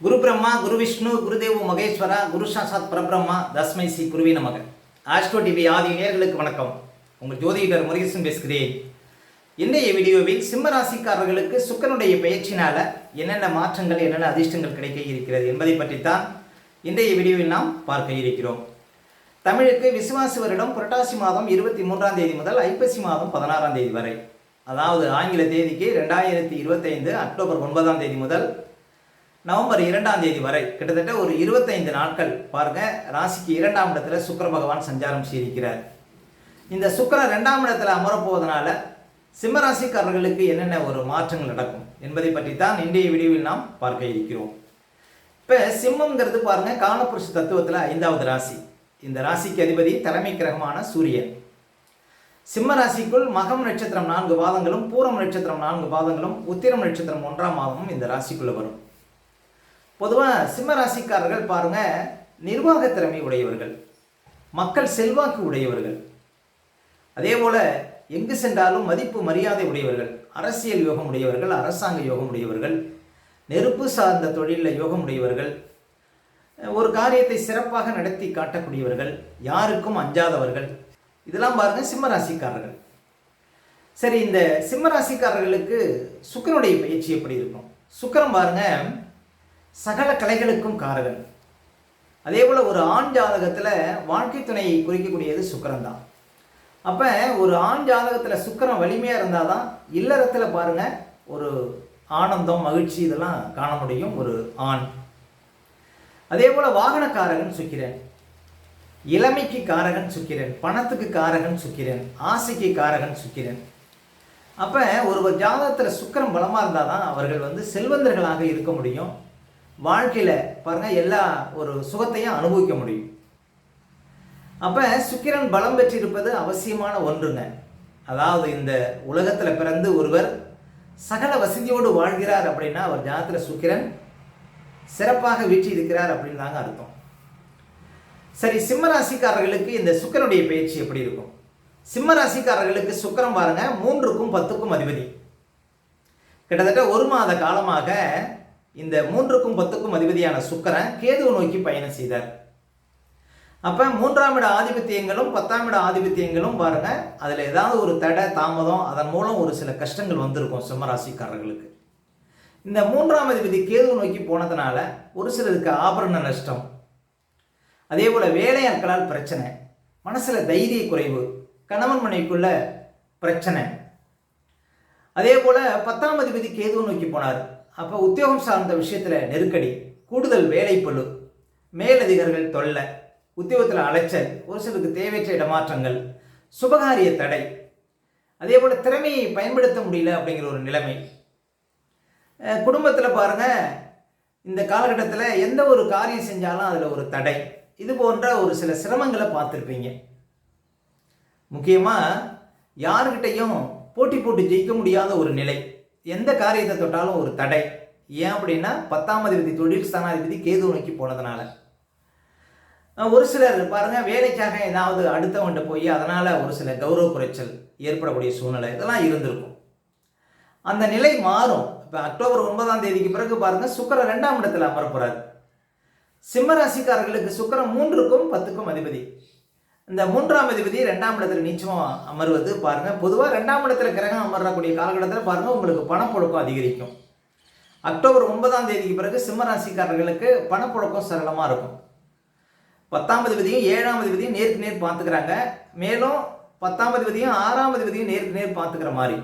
குரு பிரம்மா குரு விஷ்ணு குருதேவு மகேஸ்வரா குரு சாசாத் பரபிரம்மா தஸ்மை ஸ்ரீ குருவி நமக. ஆஸ்ட்ரோ டிவி ஆதி நேர்களுக்கு வணக்கம். உங்கள் ஜோதிடர் முருகேசன் பேசுகிறேன். இன்றைய வீடியோவில் சிம்ம ராசிக்காரர்களுக்கு சுக்கனுடைய பெயர்ச்சினால என்னென்ன மாற்றங்கள் என்னென்ன அதிர்ஷ்டங்கள் கிடைக்க இருக்கிறது என்பதை பற்றித்தான் இன்றைய வீடியோவில் நாம் பார்க்க இருக்கிறோம். தமிழுக்கு விசுவாசி வருடம் புரட்டாசி மாதம் இருபத்தி மூன்றாம் தேதி முதல் ஐப்பசி மாதம் பதினாறாம் தேதி வரை. அதாவது ஆங்கில தேதிக்கு ரெண்டாயிரத்தி இருபத்தைந்து அக்டோபர் ஒன்பதாம் தேதி முதல் நவம்பர் இரண்டாம் தேதி வரை கிட்டத்தட்ட ஒரு இருபத்தைந்து நாட்கள் பாருங்க ராசிக்கு இரண்டாம் இடத்துல சுக்கிர பகவான் சஞ்சாரம் செய்திருக்கிறார். இந்த சுக்கரன் ரெண்டாம் இடத்துல அமரப்போவதனால சிம்ம ராசிக்காரர்களுக்கு என்னென்ன ஒரு மாற்றங்கள் நடக்கும் என்பதை பற்றி தான் இன்றைய வீடியோவில் நாம் பார்க்க இருக்கிறோம். இப்போ சிம்மங்கிறது பாருங்க காலப்புருஷ தத்துவத்தில் ஐந்தாவது ராசி. இந்த ராசிக்கு அதிபதி தலைமை கிரகமான சூரியன். சிம்ம ராசிக்குள் மகம் நட்சத்திரம் நான்கு பாதங்களும் பூரம் நட்சத்திரம் நான்கு பாதங்களும் உத்திரம் நட்சத்திரம் ஒன்றாம் மாதமும் இந்த ராசிக்குள்ளே வரும். பொதுவாக சிம்ம ராசிக்காரர்கள் பாருங்க நிர்வாக திறமை உடையவர்கள் மக்கள் செல்வாக்கு உடையவர்கள். அதே போல எங்கு சென்றாலும் மதிப்பு மரியாதை உடையவர்கள் அரசியல் யோகம் உடையவர்கள் அரசாங்க யோகம் உடையவர்கள் நெருப்பு சார்ந்த தொழிலில் யோகம் உடையவர்கள் ஒரு காரியத்தை சிறப்பாக நடத்தி காட்டக்கூடியவர்கள் யாருக்கும் அஞ்சாதவர்கள். இதெல்லாம் பாருங்க சிம்ம ராசிக்காரர்கள். சரி இந்த சிம்ம ராசிக்காரர்களுக்கு சுக்கரனுடைய பயிற்சி எப்படி இருக்கும்? சுக்கரம் பாருங்க சகல கலைகளுக்கும் காரகன். அதே போல் ஒரு ஆண் ஜாதகத்தில் வாழ்க்கை துணையை குறிக்கக்கூடியது சுக்கரன் தான் அப்போ ஒரு ஆண் ஜாதகத்தில் சுக்கரம் வலிமையாக இருந்தால் தான் இல்லறத்தில் பாருங்க ஒரு ஆனந்தம் மகிழ்ச்சி இதெல்லாம் காண முடியும் ஒரு ஆண். அதே போல் வாகனக்காரகன் சுக்கிரன். இளமைக்கு காரகன் சுக்கிரன் பணத்துக்கு காரகன் சுக்கிரன் ஆசைக்கு காரகன் சுக்கிரன். அப்போ ஒரு ஜாதகத்தில் சுக்கரம் பலமாக இருந்தால் தான் அவர்கள் வந்து செல்வந்தர்களாக இருக்க முடியும். வாழ்க்கையில் பாருங்கள் எல்லா ஒரு சுகத்தையும் அனுபவிக்க முடியும். அப்போ சுக்கிரன் பலம் பெற்றிருப்பது அவசியமான ஒன்றுங்க. அதாவது இந்த உலகத்தில் பிறந்து ஒருவர் சகல வசதியோடு வாழ்கிறார் அப்படின்னா அவர் ஜாதத்தில் சுக்கிரன் சிறப்பாக வீற்றி இருக்கிறார் அப்படின்னு தாங்க அர்த்தம். சரி சிம்ம ராசிக்காரர்களுக்கு இந்த சுக்கரனுடைய பயிற்சி எப்படி இருக்கும்? சிம்ம ராசிக்காரர்களுக்கு சுக்கரம் பாருங்க மூன்றுக்கும் பத்துக்கும் அதிபதி. கிட்டத்தட்ட ஒரு மாத காலமாக இந்த மூன்றுக்கும் பத்துக்கும் அதிபதியான சுக்கரன் கேதுவை நோக்கி பயணம் செய்தார். அப்போ மூன்றாம் இட ஆதிபத்தியங்களும் பத்தாம் இட ஆதிபத்தியங்களும் பாருங்க அதில் ஏதாவது ஒரு தடை தாமதம் அதன் மூலம் ஒரு சில கஷ்டங்கள் வந்திருக்கும் சிம்மராசிக்காரர்களுக்கு. இந்த மூன்றாம் அதிபதி கேது நோக்கி போனதுனால ஒரு சிலருக்கு ஆபரண நஷ்டம். அதே போல் வேலையாட்களால் பிரச்சனை மனசில் தைரிய குறைவு கணவன் மனைவிக்குள்ள பிரச்சனை. அதே போல் பத்தாம் அதிபதி கேதுவை நோக்கி போனார். அப்போ உத்தியோகம் சார்ந்த விஷயத்தில் நெருக்கடி கூடுதல் வேலைப்பழு மேலதிகாரிகள் தொல்லை உத்தியோகத்தில் அலைச்சல் ஒரு சிலருக்கு தேவையற்ற இடமாற்றங்கள் சுபகாரிய தடை அதே போல் திறமையை பயன்படுத்த முடியல அப்படிங்கிற ஒரு நிலைமை. குடும்பத்தில் பாருங்கள் இந்த காலகட்டத்தில் எந்த ஒரு காரியம் செஞ்சாலும் அதில் ஒரு தடை. இது போன்ற ஒரு சில சிரமங்களை பார்த்துருப்பீங்க. முக்கியமாக யாருக்கிட்டையும் போட்டி போட்டு ஜெயிக்க முடியாத ஒரு நிலை. எந்த காரியத்தை தொட்டாலும் ஒரு தடை. ஏன் அப்படின்னா பத்தாம் அதிபதி தொழில் ஸ்தானாதிபதி கேது நோக்கி போனதுனால. ஒரு சிலர் பாருங்க வேலைக்காக ஏதாவது அடுத்தவன்ட்ட போய் அதனால் ஒரு சில கௌரவ குறைச்சல் ஏற்படக்கூடிய சூழ்நிலை இதெல்லாம் இருந்திருக்கும். அந்த நிலை மாறும். இப்போ அக்டோபர் ஒன்பதாம் தேதிக்கு பிறகு பாருங்க சுக்கரன் ரெண்டாம் இடத்துல அமரப்போகிறார் சிம்ம ராசிக்காரர்களுக்கு சுக்கரன் மூன்றுக்கும் பத்துக்கும் அதிபதி. இந்த மூன்றாம் அதிபதி ரெண்டாம் இடத்துல நீச்சம் அமர்வது பாருங்க. பொதுவாக ரெண்டாம் இடத்துல கிரகம் அமரக்கூடிய காலகட்டத்தில் பாருங்க உங்களுக்கு பணப்புழக்கம் அதிகரிக்கும். அக்டோபர் ஒன்பதாம் தேதிக்கு பிறகு சிம்மராசிக்காரர்களுக்கு பணப்பொழக்கம் பணப்புழக்கம் சரளமாக இருக்கும். பத்தாம் அதிபதியும் ஏழாம் அதிபதியும் நேருக்கு நேர் பார்த்துக்கிறாங்க. மேலும் பத்தாம் அதிபதியும் ஆறாம் அதிபதியும் நேருக்கு நேர் பார்த்துக்கிற மாதிரி.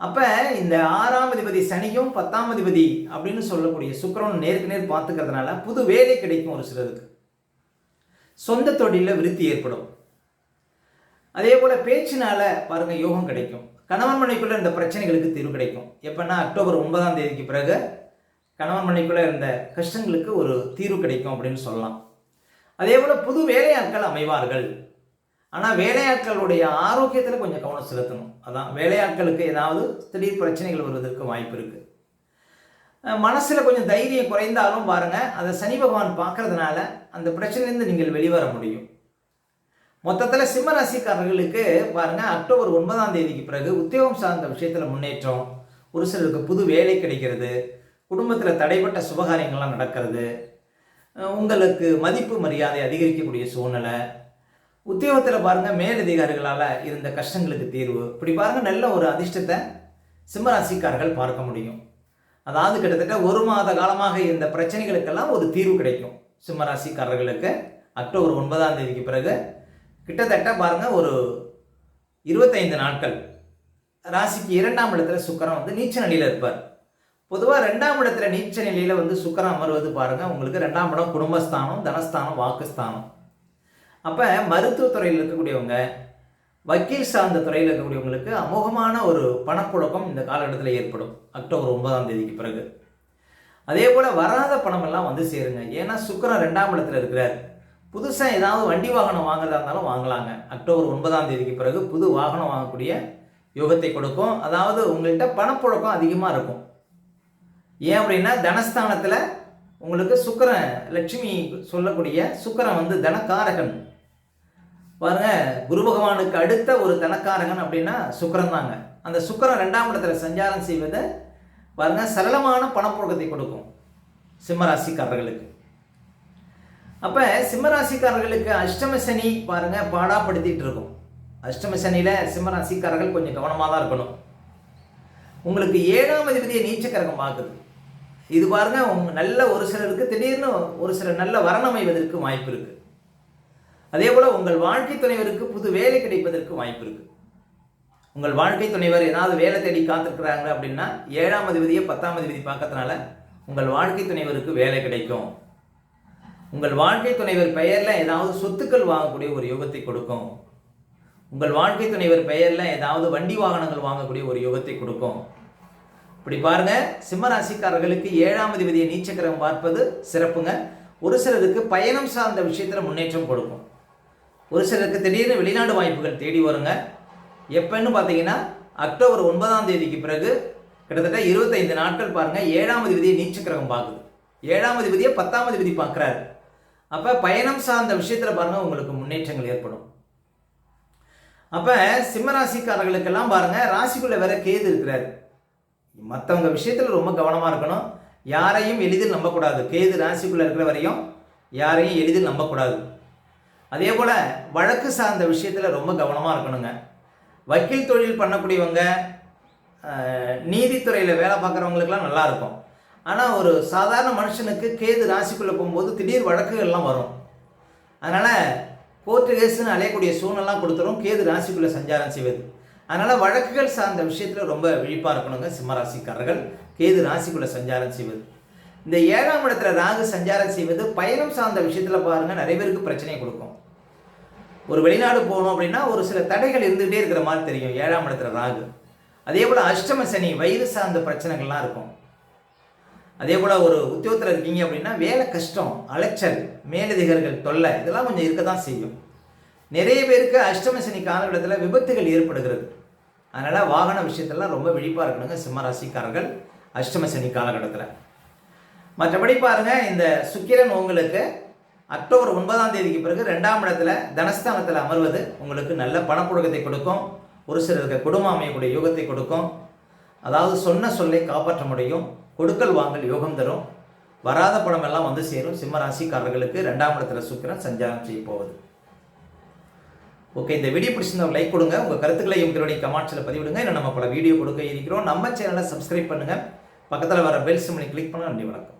அப்போ இந்த ஆறாம் அதிபதி சனியும் பத்தாம் அதிபதி அப்படின்னு சொல்லக்கூடிய சுக்கரன் நேருக்கு நேர் பார்த்துக்கிறதுனால புது வேலை கிடைக்கும் ஒரு சிலருக்கு. சொந்த தொழிலில் விருத்தி ஏற்படும். அதே போல் பேச்சினால் பாருங்கள் யோகம் கிடைக்கும். கணவன் மனைக்குள்ள இருந்த பிரச்சனைகளுக்கு தீர்வு கிடைக்கும். எப்போன்னா அக்டோபர் ஒன்பதாம் தேதிக்கு பிறகு கணவன் மனைக்குள்ள இருந்த கஷ்டங்களுக்கு ஒரு தீர்வு கிடைக்கும் அப்படின்னு சொல்லலாம். அதே போல் புது வேலையாட்கள் அமைவார்கள். ஆனால் வேலையாட்களுடைய ஆரோக்கியத்தில் கொஞ்சம் கவனம் செலுத்தணும். அதான் வேலையாட்களுக்கு ஏதாவது திடீர் பிரச்சனைகள் வருவதற்கு வாய்ப்பு இருக்குது மனசில் கொஞ்சம் தைரியம் குறைந்தாலும் பாருங்கள் அதை சனி பகவான் பார்க்கறதுனால அந்த பிரச்சனையிலேருந்து நீங்கள் வெளிவர முடியும். மொத்தத்தில் சிம்ம ராசிக்காரர்களுக்கு பாருங்கள் அக்டோபர் ஒன்பதாம் தேதிக்கு பிறகு உத்தியோகம் சார்ந்த விஷயத்தில் முன்னேற்றம் ஒரு சிலருக்கு புது வேலை கிடைக்கிறது குடும்பத்தில் தடைப்பட்ட சுபகாரியங்கள்லாம் நடக்கிறது உங்களுக்கு மதிப்பு மரியாதை அதிகரிக்கக்கூடிய சூழ்நிலை உத்தியோகத்தில் பாருங்கள் மேலதிகாரிகளால் இருந்த கஷ்டங்களுக்கு தீர்வு. இப்படி பாருங்கள் நல்ல ஒரு அதிர்ஷ்டத்தை சிம்மராசிக்காரர்கள் பார்க்க முடியும். அதாவது கிட்டத்தட்ட ஒரு மாத காலமாக இருந்த பிரச்சனைகளுக்கெல்லாம் ஒரு தீர்வு கிடைக்கும். சிம்மராசிக்காரர்களுக்கு அக்டோபர் ஒன்பதாம் தேதிக்கு பிறகு கிட்டத்தட்ட பாருங்கள் ஒரு இருபத்தைந்து நாட்கள். ராசிக்கு இரண்டாம் இடத்துல சுக்கரம் வந்து நீச்ச நிலையில் இருப்பார். பொதுவாக ரெண்டாம் இடத்துல நீச்ச நிலையில் வந்து சுக்கரம் அமர்வது பாருங்கள் உங்களுக்கு ரெண்டாம் இடம் குடும்பஸ்தானம் தனஸ்தானம் வாக்குஸ்தானம். அப்போ மருத்துவத்துறையில் இருக்கக்கூடியவங்க வக்கீல் சார்ந்த துறையில் இருக்கக்கூடியவங்களுக்கு அமோகமான ஒரு பணப்புழக்கம் இந்த காலகட்டத்தில் ஏற்படும். அக்டோபர் ஒன்பதாம் தேதிக்கு பிறகு. அதே போல் வராத பணமெல்லாம் வந்து சேருங்க. ஏன்னா சுக்கரன் ரெண்டாம் இடத்துல இருக்கிறார். புதுசாக ஏதாவது வண்டி வாகனம் வாங்குறதா இருந்தாலும் வாங்கலாங்க. அக்டோபர் ஒன்பதாம் தேதிக்கு பிறகு புது வாகனம் வாங்கக்கூடிய யோகத்தை கொடுக்கும். அதாவது உங்கள்கிட்ட பணப்புழக்கம் அதிகமாக இருக்கும். ஏன் அப்படின்னா தனஸ்தானத்தில் உங்களுக்கு சுக்கரன் லட்சுமி சொல்லக்கூடிய சுக்கரன் வந்து தனக்காரகன். பாருங்க குரு பகவானுக்கு அடுத்த ஒரு தனக்காரகன் அப்படின்னா சுக்கரன் தாங்க. அந்த சுக்கரன் ரெண்டாம் இடத்துல சஞ்சாரம் செய்வது பாருங்க சரளமான பணப்புழக்கத்தை கொடுக்கும் சிம்மராசிக்காரர்களுக்கு. அப்போ சிம்மராசிக்காரர்களுக்கு அஷ்டம சனி பாருங்க பாடாப்படுத்திட்டு இருக்கும். அஷ்டம சனியில் சிம்மராசிக்காரர்கள் கொஞ்சம் கவனமாக தான் இருக்கணும். உங்களுக்கு ஏழாம் அதிபதியை நீச்சக்கரகம் பார்க்குது. இது பாருங்க உங்க நல்ல ஒரு சிலருக்கு திடீர்னு ஒரு சில நல்ல வரண் அமைவதற்கு வாய்ப்பு இருக்குது அதே போல் உங்கள் வாழ்க்கை துணைவருக்கு புது வேலை கிடைப்பதற்கு வாய்ப்பு இருக்கு. உங்கள் வாழ்க்கை துணைவர் ஏதாவது வேலை தேடி காத்திருக்கிறாங்க அப்படின்னா ஏழாம் அதிபதியை பத்தாம் அதிபதி பார்க்கறதுனால உங்கள் வாழ்க்கை துணைவருக்கு வேலை கிடைக்கும். உங்கள் வாழ்க்கை துணைவர் பெயரில் ஏதாவது சொத்துக்கள் வாங்கக்கூடிய ஒரு யோகத்தை கொடுக்கும். உங்கள் வாழ்க்கை துணைவர் பெயரில் ஏதாவது வண்டி வாகனங்கள் வாங்கக்கூடிய ஒரு யோகத்தை கொடுக்கும். இப்படி பாருங்க சிம்மராசிக்காரர்களுக்கு ஏழாம் அதிபதியை நீச்சக்கரம் பார்ப்பது சிறப்புங்க. ஒரு சிலருக்கு பயணம் சார்ந்த விஷயத்தில் முன்னேற்றம் கொடுக்கும். ஒரு சிலருக்கு திடீர்னு வெளிநாடு வாய்ப்புகள் தேடி வருங்க. எப்பன்னு பார்த்தீங்கன்னா அக்டோபர் ஒன்பதாம் தேதிக்கு பிறகு கிட்டத்தட்ட இருபத்தைந்து நாட்கள் பாருங்கள் ஏழாம் அதிபதியை நீச்சக்கிரகம் பார்க்குது. ஏழாம் அதிபதியை பத்தாம் அதிபதி பார்க்குறாரு. அப்போ பயணம் சார்ந்த விஷயத்தில் பாருங்கள் உங்களுக்கு முன்னேற்றங்கள் ஏற்படும். அப்போ சிம்மராசிக்காரர்களுக்கெல்லாம் பாருங்கள் ராசிக்குள்ளே வேற கேது இருக்கிறாரு. மற்றவங்க விஷயத்தில் ரொம்ப கவனமாக இருக்கணும். யாரையும் எளிதில் நம்பக்கூடாது. கேது ராசிக்குள்ளே இருக்கிற வரையும் யாரையும் எளிதில் நம்பக்கூடாது. அதே போல் வழக்கு சார்ந்த விஷயத்தில் ரொம்ப கவனமாக இருக்கணுங்க. வக்கீல் தொழில் பண்ணக்கூடியவங்க நீதித்துறையில் வேலை பார்க்குறவங்களுக்குலாம் நல்லாயிருக்கும் ஆனால் ஒரு சாதாரண மனுஷனுக்கு கேது ராசிக்குள்ளே போகும்போது திடீர் வழக்குகள்லாம் வரும். அதனால் கோர்ட்டு கேஸுன்னு அலையக்கூடிய சூழ்நிலாம் கொடுத்துரும் கேது ராசிக்குள்ளே சஞ்சாரம் செய்வது. அதனால் வழக்குகள் சார்ந்த விஷயத்தில் ரொம்ப விழிப்பாக இருக்கணுங்க சிம்மராசிக்காரர்கள். கேது ராசிக்குள்ளே சஞ்சாரம் செய்வது. இந்த ஏழாம் இடத்துல ராகு சஞ்சாரம் செய்வது பயணம் சார்ந்த விஷயத்தில் பாருங்கள் நிறைய பேருக்கு பிரச்சனையை கொடுக்கும். ஒரு வெளிநாடு போகணும் அப்படின்னா ஒரு சில தடைகள் இருந்துகிட்டே இருக்கிற மாதிரி தெரியும். ஏழாம் இடத்துல ராகு. அதே போல் அஷ்டம சனி வயிறு சார்ந்த பிரச்சனைகள்லாம் இருக்கும். அதே போல் ஒரு உத்தியோகத்தில் இருக்கீங்க அப்படின்னா வேலை கஷ்டம் அலைச்சல் மேலதிகர்கள் தொல்லை இதெல்லாம் கொஞ்சம் இருக்க தான் செய்யும். நிறைய பேருக்கு அஷ்டம சனி காலகட்டத்தில் விபத்துகள் ஏற்படுகிறது. அதனால் வாகன விஷயத்தெல்லாம் ரொம்ப விழிப்பாக இருக்கணுங்க சிம்மராசிக்காரர்கள் அஷ்டம சனி காலகட்டத்தில். மற்றபடி பாருங்கள் இந்த சுக்கிரன் உங்களுக்கு அக்டோபர் ஒன்பதாம் தேதிக்கு பிறகு ரெண்டாம் இடத்துல தனஸ்தானத்தில் அமர்வது உங்களுக்கு நல்ல பணப்புழக்கத்தை கொடுக்கும். ஒரு சிலருக்கு குடும்பம் அமையக்கூடிய யோகத்தை கொடுக்கும். அதாவது சொன்ன சொல்லை காப்பாற்ற முடியும். கொடுக்கல் வாங்கல் யோகம் தரும். வராத பணம் எல்லாம் வந்து சேரும். சிம்ம ராசிக்காரர்களுக்கு ரெண்டாம் இடத்துல சுக்கிரன் சஞ்சாரம் செய்ய போகுது. ஓகே இந்த வீடியோ பிடிச்சிருந்தவங்க லைக் கொடுங்க. உங்கள் கருத்துக்களை உங்களுடைய கமெண்ட்ஸில் பதிவிடுங்க. இன்னும் நம்ம பல வீடியோ கொடுக்க இருக்கிறோம். நம்ம சேனலை சப்ஸ்கிரைப் பண்ணுங்கள் பக்கத்தில் வர பெல் சிம்மனை கிளிக் பண்ண நன்றி வணக்கம்.